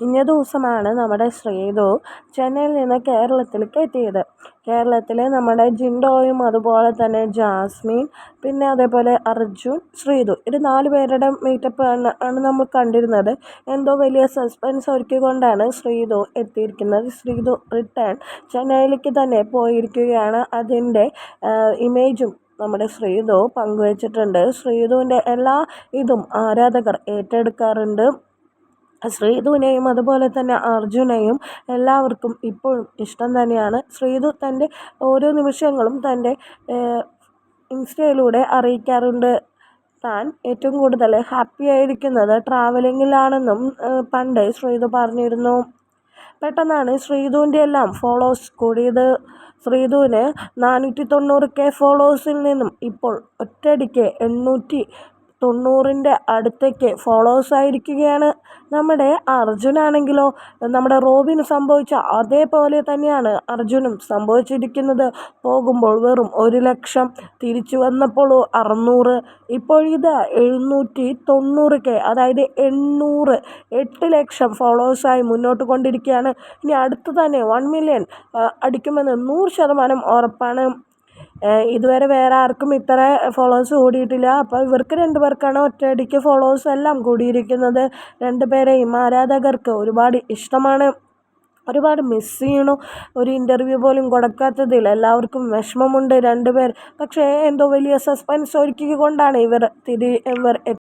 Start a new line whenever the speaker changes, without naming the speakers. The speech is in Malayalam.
ഇന്നേ ദിവസമാണ് നമ്മുടെ ശ്രീതു ചെന്നൈയിൽ നിന്ന് കേരളത്തിലേക്ക് എത്തിയത്. കേരളത്തിൽ നമ്മുടെ ജിൻഡോയും അതുപോലെ തന്നെ ജാസ്മിൻ പിന്നെ അതേപോലെ അർജുൻ ശ്രീതു ഇത് നാല് പേരുടെ മീറ്റപ്പ് ആണ് ആണ് നമ്മൾ കണ്ടിരുന്നത്. എന്തോ വലിയ സസ്പെൻസ് ഒരുക്കിക്കൊണ്ടാണ് ശ്രീതു എത്തിയിരിക്കുന്നത്. ശ്രീതു റിട്ടേൺ ചെന്നൈയിലേക്ക് തന്നെ പോയിരിക്കുകയാണ്. അതിന്റെ ഇമേജും നമ്മുടെ ശ്രീതു പങ്കുവച്ചിട്ടുണ്ട്. ശ്രീതുവിന്റെ എല്ലാ ഇതും ആരാധകർ ഏറ്റെടുക്കാറുണ്ട്. ശ്രീധുവിനെയും അതുപോലെ തന്നെ അർജുനെയും എല്ലാവർക്കും ഇപ്പോഴും ഇഷ്ടം തന്നെയാണ്. ശ്രീധു തന്റെ ഓരോ നിമിഷങ്ങളും തന്റെ ഇൻസ്റ്റയിലൂടെ അറിയിക്കാറുണ്ട്. താൻ ഏറ്റവും കൂടുതൽ ഹാപ്പി ആയിരിക്കുന്നത് ട്രാവലിങ്ങിലാണെന്നും പണ്ട് ശ്രീധു പറഞ്ഞിരുന്നു. പെട്ടെന്നാണ് ശ്രീധുവിന്റെ എല്ലാം ഫോളോസ് കൂടിയത്. ശ്രീധുവിന് നാനൂറ്റി തൊണ്ണൂറ് കെ ഫോളോവേഴ്സിൽ നിന്നും ഇപ്പോൾ ഒറ്റയടിക്ക് എണ്ണൂറ്റി തൊണ്ണൂറിന്റെ അടുത്തേക്ക് ഫോളോവേഴ്സ് ആയിരിക്കുകയാണ്. നമ്മുടെ അർജുനാണെങ്കിലോ നമ്മുടെ റോബിന് സംഭവിച്ച അതേപോലെ തന്നെയാണ് അർജുനും സംഭവിച്ചിരിക്കുന്നത്. പോകുമ്പോൾ വെറും ഒരു ലക്ഷം. തിരിച്ചു വന്നപ്പോൾ അറുന്നൂറ്. ഇപ്പോഴിത് എഴുന്നൂറ്റി തൊണ്ണൂറ് കെ അതായത് എണ്ണൂറ്. എട്ട് ലക്ഷം ഫോളോവേഴ്സായി മുന്നോട്ട് കൊണ്ടിരിക്കുകയാണ്. ഇനി അടുത്ത് തന്നെ വൺ മില്യൺ അടിക്കുമെന്ന് നൂറ് ശതമാനം ഉറപ്പാണ്. ഇതുവരെ വേറെ ആർക്കും ഇത്ര ഫോളോവേഴ്സ് കൂടിയിട്ടില്ല. അപ്പോൾ ഇവർക്ക് രണ്ട് പേർക്കാണ് ഒറ്റയടിക്ക് ഫോളോവേഴ്സ് എല്ലാം കൂടിയിരിക്കുന്നത്. രണ്ട് പേരെയും ആരാധകർക്ക് ഒരുപാട് ഇഷ്ടമാണ്. ഒരുപാട് മിസ് ചെയ്യണു. ഒരു ഇന്റർവ്യൂ പോലും കൊടുക്കാത്തതിൽ എല്ലാവർക്കും വിഷമമുണ്ട് രണ്ട് പേർ. പക്ഷേ എന്തോ വലിയ സസ്പെൻസ് ഒരുക്കിക്കൊണ്ടാണ് ഇവർ തിരി ഇവർ